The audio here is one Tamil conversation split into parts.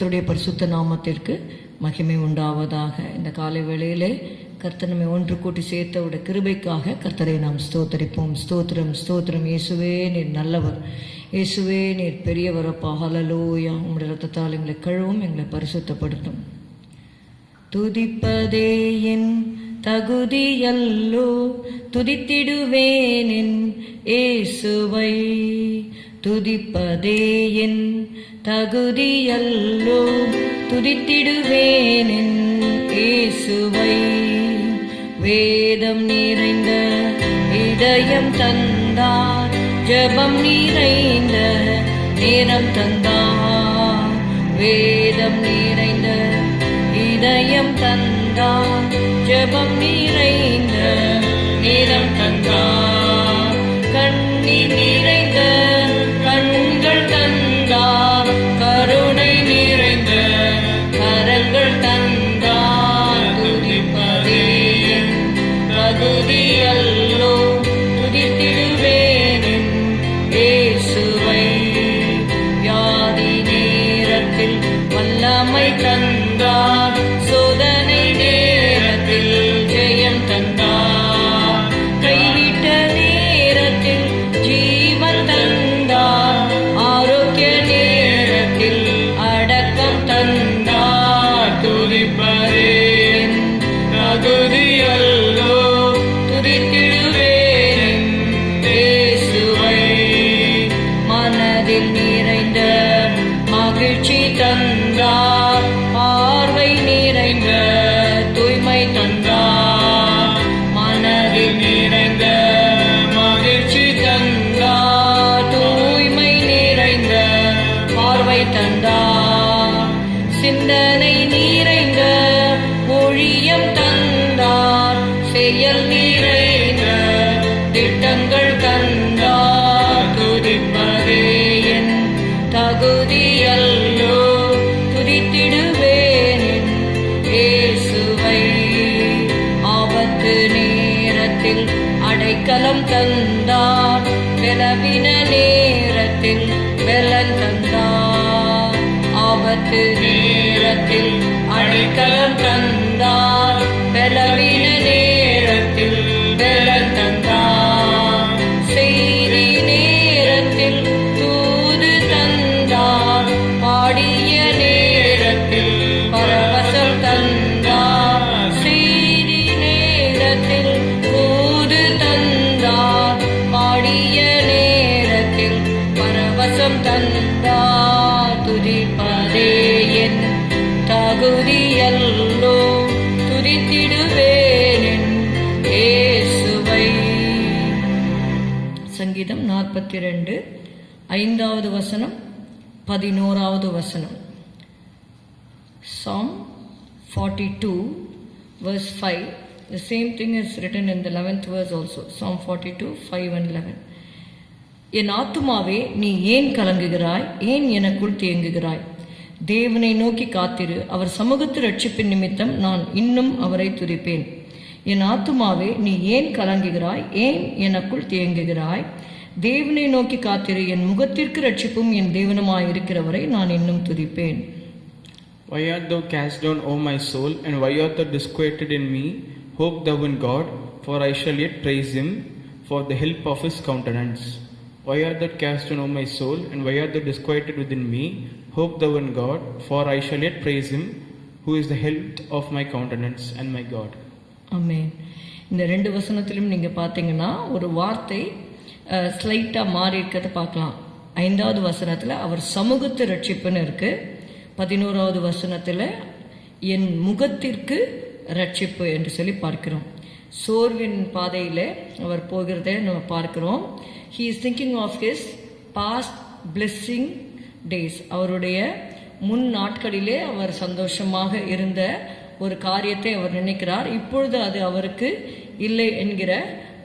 கர்த்தருடைய பரிசுத்த நாமத்திற்கு மகிமை உண்டாவதாக. இந்த காலை வேளையிலே கர்த்தனமை ஒன்று கூட்டி சேர்த்தவுடைய கிருபைக்காக கர்த்தரை நாம் ஸ்தோத்தரிப்போம். ஸ்தோத்திரம் ஸ்தோத்திரம். இயேசுவே நீர் நல்லவர். இயேசுவே நீர் பெரியவரப்பா. ஹலலோயா உங்களுடைய ரத்தத்தால் எங்களை கழுவும் எங்களை பரிசுத்தப்படுத்தும். துதிப்பதே என் தகுதியல்லோ. துதித்திடுவேன் என் இயேசுவை. துதிப்பதே என் தகுதியல்லோ? துதித்திடுவேன் இயேசுவை. வேதம் நிறைந்த இதயம் தந்தார் ஜபம் நிறைந்த நேரம் தந்தார். வேதம் நிறைந்த இதயம் தந்தார் ஜபம் நிறைந்த தகுதியல்லோ துதித்திடுவேன் இயேசுவை. ஆபத்து நேரத்தில் அடைக்கலம் தந்தார் பலவின நேரத்தில் வெலன் தந்தார். ஆபத்து நேரத்தில் அடைக்கலம் தந்தார் பலவின சங்கீதம் நாற்பத்தி ரெண்டு ஐந்தாவது வசனம் பதினோராவது வசனம். Psalm 42 verse 5 the same thing is written in the 11th verse also. Psalm 42 5 and 11 என் ஆத்துமாவே நீ ஏன் கலங்குகிறாய்? ஏன் எனக்குள் தேங்குகிறாய்? தேவனை நோக்கி காத்திரு. அவர் சமூகத்து ரட்சிப்பின் நிமித்தம் நான் இன்னும் அவரை துதிப்பேன். என் ஆத்துமாவே நீ ஏன் கலங்குகிறாய் ஏன் எனக்குள் தேங்குகிறாய் தேவனை நோக்கி காத்திரு என் முகத்திற்கு ரட்சிப்பும் என் தேவனுமாய் இருக்கிறவரை நான் இன்னும் துதிப்பேன் Why art thou cast down, O my soul, and why art thou disquieted in me? Hope thou in God, for I shall yet praise him for the help of his countenance. Why art thou cast down, O my soul, and why art thou disquieted within me? Hope thou in God, for I shall yet praise him, who is the help of my countenance and my God. ஆமென் இந்த ரெண்டு வசனத்திலும் நீங்கள் பார்த்தீங்கன்னா ஒரு வார்த்தை ஸ்லைட்டாக மாறி இருக்கிறத பார்க்கலாம். ஐந்தாவது வசனத்தில் அவர் சமூகத்து ரட்சிப்புன்னு இருக்குது பதினோராவது வசனத்தில் என் முகத்திற்கு ரட்சிப்பு என்று சொல்லி பார்க்கிறோம். சோர்வின் பாதையில் அவர் போகிறதை நம்ம பார்க்கிறோம். He is thinking of his past blessing days அவருடைய முன் நாட்களிலே அவர் சந்தோஷமாக இருந்த ஒரு காரியத்தை அவர் நினைக்கிறார். இப்பொழுது அது அவருக்கு இல்லை என்கிற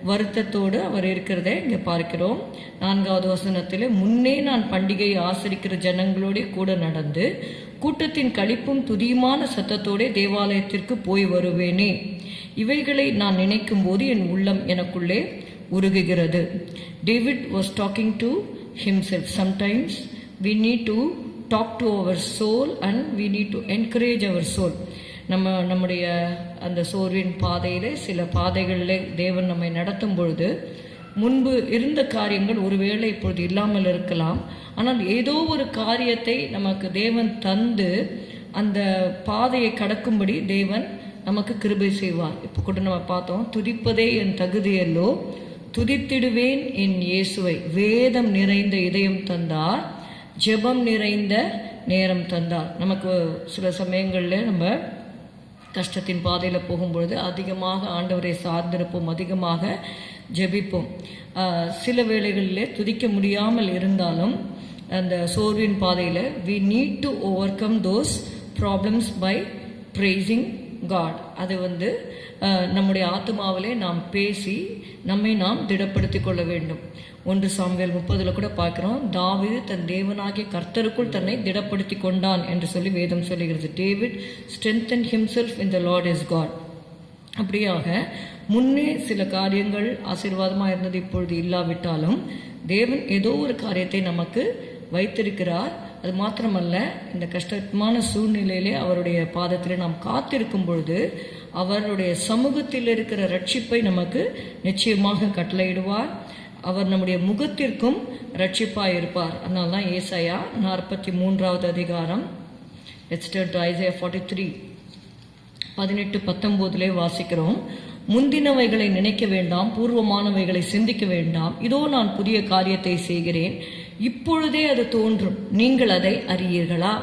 வருத்தத்தோடு அவர் இருக்கிறதை இங்கே பார்க்கிறோம். நான்காவது வசனத்தில் முன்னே நான் பண்டிகையை ஆசரிக்கிற ஜனங்களோட கூட நடந்து கூட்டத்தின் கழிப்பும் துதியுமான சத்தத்தோடே தேவாலயத்திற்கு போய் வருவேனே. இவைகளை நான் நினைக்கும் போது என் உள்ளம் எனக்குள்ளே உருகுகிறது. David was talking to himself sometimes we need to talk to our soul and we need to encourage our soul நம்ம நம்முடைய அந்த சோர்வின் பாதையில் சில பாதைகளில் தேவன் நம்மை நடத்தும் பொழுது முன்பு இருந்த காரியங்கள் ஒருவேளை இப்பொழுது இல்லாமல் இருக்கலாம். ஆனால் ஏதோ ஒரு காரியத்தை நமக்கு தேவன் தந்து அந்த பாதையை கடக்கும்படி தேவன் நமக்கு கிருபை செய்வார். இப்போ கூட நம்ம பார்த்தோம் துதிப்பதே என் தகுதியல்லோ துதித்திடுவேன் என் இயேசுவை. வேதம் நிறைந்த இதயம் தந்தார் ஜெபம் நிறைந்த நேரம் தந்தார். நமக்கு சில சமயங்களில் நம்ம கஷ்டத்தின் பாதையில் போகும்பொழுது அதிகமாக ஆண்டவரை சார்ந்திருப்போம் அதிகமாக ஜெபிப்போம். சில வேளைகளில் துதிக்க முடியாமல் இருந்தாலும் அந்த சோர்வின் பாதையில் we need to overcome those problems by praising God அது வந்து நம்முடைய ஆத்மாவிலே நாம் பேசி நம்மை நாம் திடப்படுத்திக் கொள்ள வேண்டும். ஒன்று சாமுவேல் முப்பதில் கூட பார்க்குறோம் தாவீது தன் தேவனாகிய கர்த்தருக்குள் தன்னை திடப்படுத்தி கொண்டான் என்று சொல்லி வேதம் சொல்லுகிறது. David strengthen himself in the Lord is God அப்படியாக முன்னே சில காரியங்கள் ஆசீர்வாதமாக இருந்தது இப்பொழுது இல்லாவிட்டாலும் தேவன் ஏதோ ஒரு காரியத்தை நமக்கு வைத்திருக்கிறார். அது மாத்திரமல்ல இந்த கஷ்டமான சூழ்நிலையிலே அவருடைய பாதத்தில் நாம் காத்திருக்கும் பொழுது அவருடைய சமூகத்தில் இருக்கிற ரட்சிப்பை நமக்கு நிச்சயமாக கட்டளையிடுவார். அவர் நம்முடைய முகத்திற்கும் ரட்சிப்பாக இருப்பார் அதனால தான் ஏசாயா நாற்பத்தி மூன்றாவது அதிகாரம் லெட்ஸ் ஐசையா ஃபார்ட்டி த்ரீ பதினெட்டு பத்தொன்பதுலே வாசிக்கிறோம். முந்தினவைகளை நினைக்க வேண்டாம் பூர்வமானவைகளை சிந்திக்க வேண்டாம். இதோ நான் புதிய காரியத்தை செய்கிறேன். இப்பொழுதே அது தோன்றும். நீங்கள் அதை அறியீர்களா?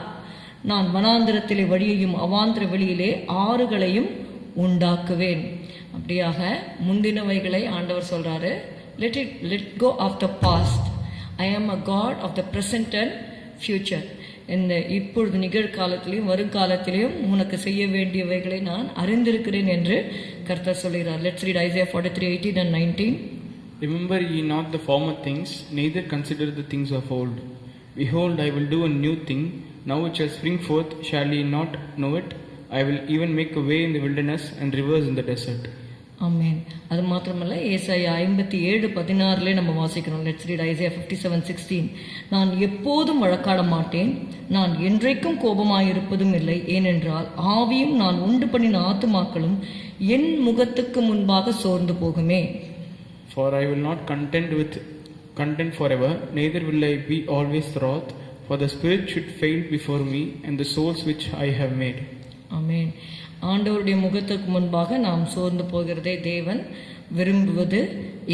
நான் வனாந்திரத்திலே வழியையும் அவாந்திர வெளியிலே ஆறுகளையும் உண்டாக்குவேன். அப்படியாக முந்தினவைகளை ஆண்டவர் சொல்றாரு let it let go of the past I am a God of the present and future இந்த இப்பொழுது நிகழ்காலத்திலையும் வருங்காலத்திலையும் உனக்கு செய்ய வேண்டியவைகளை நான் அறிந்திருக்கிறேன் என்று கர்த்தர் சொல்கிறார். Let's read Isaiah forty three eighteen and nineteen Remember ye not the former things, neither consider the things of old. Behold, I will do a new thing. Now it shall spring forth, shall ye not know it? I will even make a way in the wilderness and rivers in the desert. ஆமென் அது மாத்திரமல்ல ஏசாயா ஐம்பத்தி ஏழு பதினாறுல நம்ம வாசிக்கிறோம் let's read Isaiah fifty seven sixteen நான் எப்போதும் வழக்காட மாட்டேன் நான் என்றைக்கும் கோபமாயிருப்பதும் இல்லை ஏனென்றால் ஆவியும் நான் உண்டு பண்ணின ஆத்துமாக்களும் என் முகத்துக்கு முன்பாக சோர்ந்து போகுமே For I will not contend with content forever, neither will I be always wroth, for the spirit should fail before me, and the souls which I have made. ஆமென் ஆண்டவருடைய முகத்துக்கு முன்பாக நாம் சோர்ந்து போகிறதே தேவன் விரும்புவது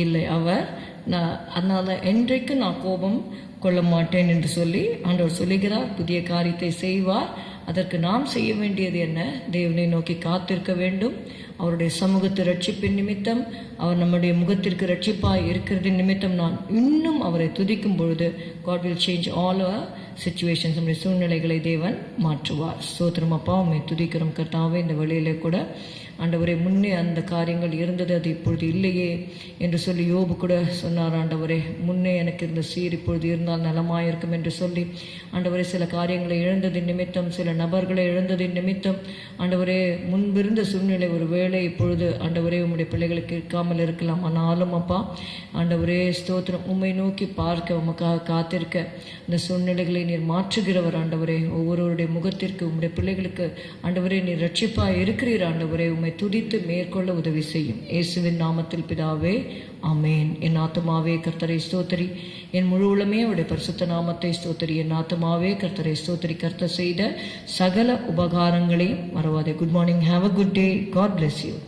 இல்லை. அவர் நான் அதனால் என்றைக்கு நான் கோபம் கொள்ள மாட்டேன் என்று சொல்லி ஆண்டவர் சொல்லுகிறார் புதிய காரியத்தை செய்வார். அதற்கு நாம் செய்ய வேண்டியது என்ன? தேவனை நோக்கி காத்திருக்க வேண்டும். அவருடைய சமூகத்து ரட்சிப்பின் நிமித்தம் அவர் நம்முடைய முகத்திற்கு ரட்சிப்பாய் இருக்கிறதின் நிமித்தம் நான் இன்னும் அவரை துதிக்கும் பொழுது God will change all our situations நம்முடைய சூழ்நிலைகளை தேவன் மாற்றுவார். சோத்திரம் அப்பா உண்மை துதிக்கிறோம் கர்த்தாவே இந்த வழியிலே கூட ஆண்டவரே முன்னே அந்த காரியங்கள் இருந்தது அது இப்பொழுது இல்லையே என்று சொல்லி யோபு கூட சொன்னார் ஆண்டவரே முன்னே எனக்கு இருந்த சீர் இப்பொழுது இருந்தால் நலமாயிருக்கும் என்று சொல்லி ஆண்டவரே சில காரியங்களை இழந்ததின் நிமித்தம் சில நபர்களை இழந்ததின் நிமித்தம் ஆண்டவரே முன்பிருந்த சூழ்நிலை ஒரு ஒருவேளை இப்பொழுது ஆண்டவரே உம்முடைய பிள்ளைகளுக்கு இருக்காமல் இருக்கலாம். ஆனாலும் அப்பா ஆண்டவரே ஸ்தோத்திரம். உம்மை நோக்கி பார்க்க உமக்காக காத்திருக்க இந்த சூழ்நிலைகளை நீர் மாற்றுகிறவர் ஆண்டவரே. ஒவ்வொருவருடைய முகத்திற்கு உம்முடைய பிள்ளைகளுக்கு ஆண்டவரே நீர் ரட்சிப்பாக இருக்கிறீர் ஆண்டவரே. உம்மை துதித்து மேற்கொள்ள உதவி செய்யும். இயேசுவின் நாமத்தில் பிதாவே அமேன் என் ஆத்துமாவே கர்த்தரை ஸ்தோத்திரி. என் முழு உளமே அவருடைய பரிசுத்த நாமத்தை ஸ்தோத்திரி. என் ஆத்துமாவே கர்த்தரை ஸ்தோத்திரி. கர்த்தர் செய்த சகல உபகாரங்களையும் மறவாதே. Good morning have a good day God you.